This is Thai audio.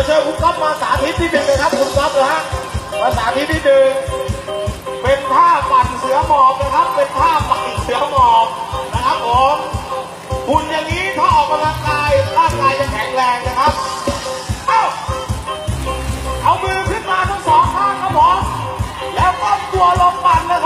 ญคุณก๊อฟมาสาธิตที่หนึ่งเลยครับคุณก๊อฟนะฮะมาสาธิตที่หนึ่งเป็นท่าปั่นเสือหมอบนะครับ เป็นท่าปั่นเสือหมอบนะครับผมหุ่นอย่างนี้ถ้าออกกำลังกายร่างกายจะแข็งแรงนะครับเอ้าเอามือขึ้นมาทั้งสองข้างครับผมแล้วก้มตัวลงปั่นนะครับ